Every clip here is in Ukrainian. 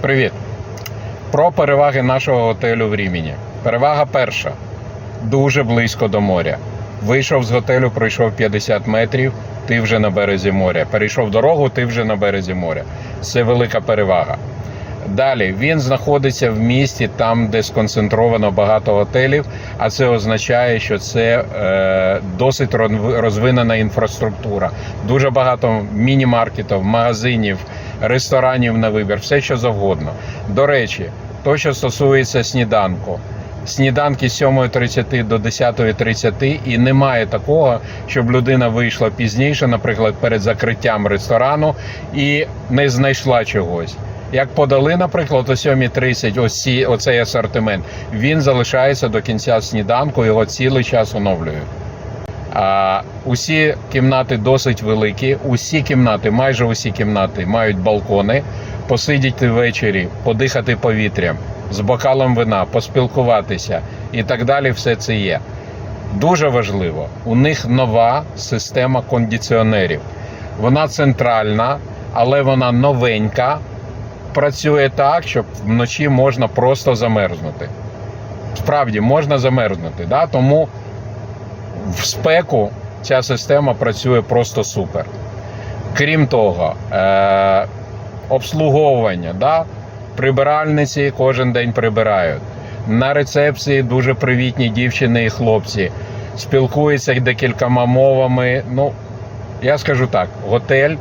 Привіт. Про переваги нашого готелю в Рімені. Перевага перша. Дуже близько до моря. Вийшов з готелю, пройшов 50 метрів, ти вже на березі моря. Перейшов дорогу, ти вже на березі моря. Це велика перевага. Далі він знаходиться в місті, там, де сконцентровано багато готелів, а це означає, що це е, досить розвинена інфраструктура. Дуже багато міні-маркетів, магазинів, ресторанів на вибір, все що завгодно. До речі, то, що стосується сніданку. Сніданки з 7.30 до 10.30 і немає такого, щоб людина вийшла пізніше, наприклад, перед закриттям ресторану і не знайшла чогось. Як подали, наприклад, о 7.30 ось оцей асортимент, він залишається до кінця сніданку, його цілий час оновлюють. Усі кімнати досить великі. Усі кімнати, майже усі кімнати мають балкони. Посидіти ввечері, подихати повітрям з бокалом вина, поспілкуватися і так далі. Все це є. Дуже важливо, у них нова система кондиціонерів. Вона центральна, але вона новенька. Працює так, щоб вночі можна просто замерзнути. Справді можна замерзнути. Да? Тому в спеку ця система працює просто супер. Крім того, е- обслуговування, да? прибиральниці кожен день прибирають. На рецепції дуже привітні дівчини і хлопці. Спілкуються декількома мовами. Ну, я скажу так: готель,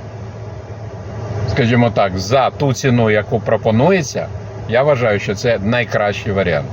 скажімо так, за ту ціну, яку пропонується, я вважаю, що це найкращий варіант.